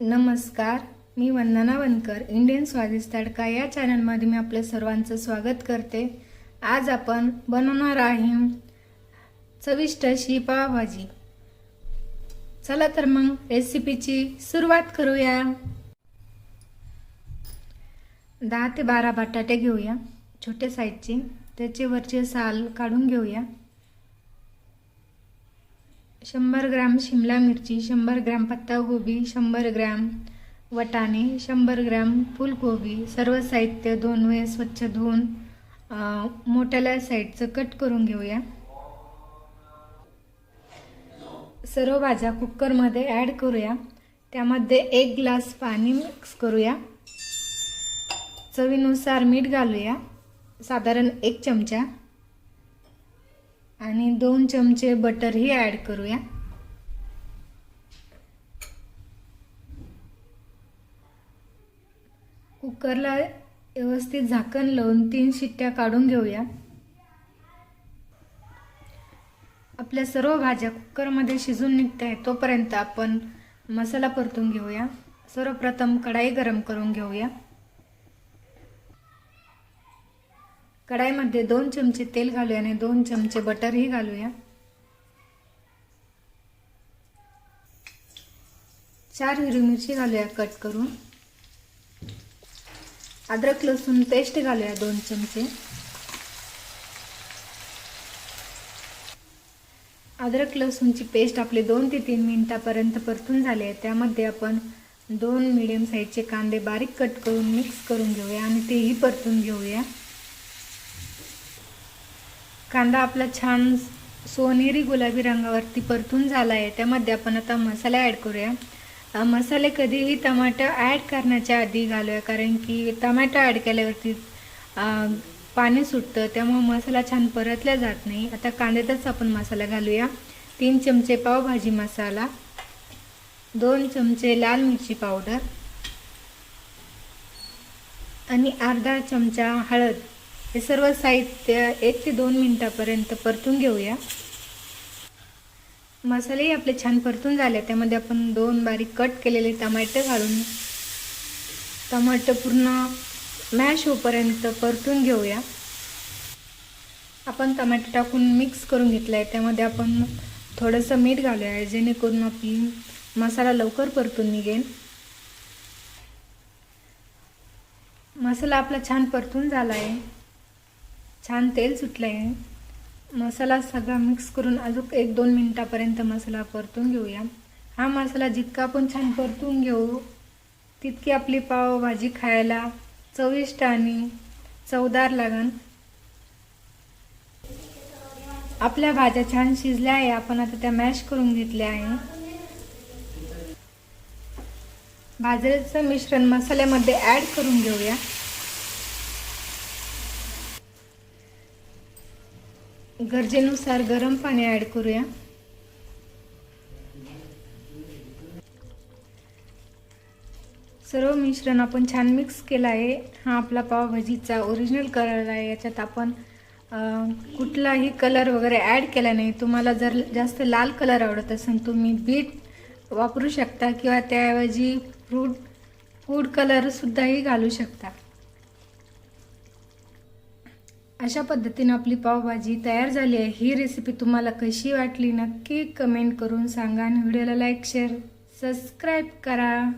नमस्कार मी वंदना वनकर इंडियन स्वादिष्ट तडका या चॅनलमध्ये मी आपल्या सर्वांचं स्वागत करते. आज आपण बनवणार आहे चविष्ट अशी पावभाजी चला तर मग रेसिपीची सुरुवात करूया. दहा ते बारा बटाटे घेऊया छोटे साईजचे त्याचे वरचे साल काढून घेऊया. शंभर ग्रॅम शिमला मिरची शंभर ग्रॅम पत्ताकोबी शंभर ग्रॅम वटाणे शंभर ग्रॅम फुलकोबी सर्व साहित्य दोन वेळ स्वच्छ धुवून मोठ्याला मोठ्याल्या साईडचं कट करून घेऊया. सर्व भाज्या कुकरमध्ये ॲड करूया. त्यामध्ये एक ग्लास पाणी मिक्स करूया. चवीनुसार मीठ घालूया. साधारण एक चमचा. आणि दोन चमचे बटरही ॲड करूया. कुकरला व्यवस्थित झाकण लावून तीन शिट्ट्या काढून घेऊया. आपल्या सर्व भाज्या कुकरमध्ये शिजून निघत आहे तोपर्यंत आपण मसाला परतून घेऊया. सर्वप्रथम कढाई गरम करून घेऊया. कढाईमध्ये दोन चमचे तेल घालूया आणि दोन चमचे बटरही घालूया. चार हिरवी मिरची घालूया कट करून. अद्रक लसूण पेस्ट घालूया दोन चमचे. अद्रक लसूणची पेस्ट आपली दोन ते तीन मिनिटापर्यंत परतून झाली आहे. त्यामध्ये आपण दोन मिडियम साईजचे कांदे बारीक कट करून मिक्स करून घेऊया आणि तेही परतून घेऊया. कांदा आपला छान सोनेरी गुलाबी रंगावरती परतून झाला आहे त्यामध्ये आपण आता मसाला ॲड करूया. मसाले कधीही टमाटो ॲड करण्याच्या आधी घालूया कारण की टमॅटो ॲड केल्यावरती पाणी सुटतं त्यामुळे मसाला छान परतला जात नाही. आता कांद्यातच आपण मसाला घालूया. तीन चमचे पावभाजी मसाला दोन चमचे लाल मिरची पावडर आणि अर्धा चमचा हळद. हे सर्व साहित्य एक ते दोन मिनटापर्यंत परतून घेऊया. मसालेही आपले छान परतून झाले. त्यामध्ये आपण दोन बारीक कट केलेले टमाटे घालून टमाटं पूर्ण मॅश होईपर्यंत परतून घेऊया. आपण टमाटे टाकून मिक्स करून घेतलं आहे त्यामध्ये आपण थोडंसं मीठ घालूया जेणेकरून आपली मसाला लवकर परतून निघेल. मसाला आपला छान परतून झाला आहे छान तेल सुटलं आहे मसाला सगळा मिक्स करून अजून एक दोन मिनटापर्यंत मसाला परतून घेऊया. हा मसाला जितका आपण छान परतून घेऊ तितकी आपली पावभाजी खायला चविष्ट आणि चवदार लागन. आपल्या भाज्या छान शिजल्या आहे आपण आता त्या मॅश करून घेतल्या आहे. भाजलेचं मिश्रण मसाल्यामध्ये ॲड करून घेऊया. गरजेनुसार गरम पाणी ॲड करूया. सर्व मिश्रण आपण छान मिक्स केलं आहे. हा आपला पावभाजीचा ओरिजिनल कलर आहे. याच्यात आपण कुठलाही कलर वगैरे ॲड केला नाही. तुम्हाला जर जास्त लाल कलर आवडत असेल तुम्ही बीट वापरू शकता किंवा त्याऐवजी फ्रूट फूड कलरसुद्धाही घालू शकता. अशा पद्धतीने आपली पावभाजी तयार झाली आहे. ही रेसिपी तुम्हाला कशी वाटली नक्की कमेंट करून सांगा आणि व्हिडिओला लाईक शेअर सबस्क्राईब करा.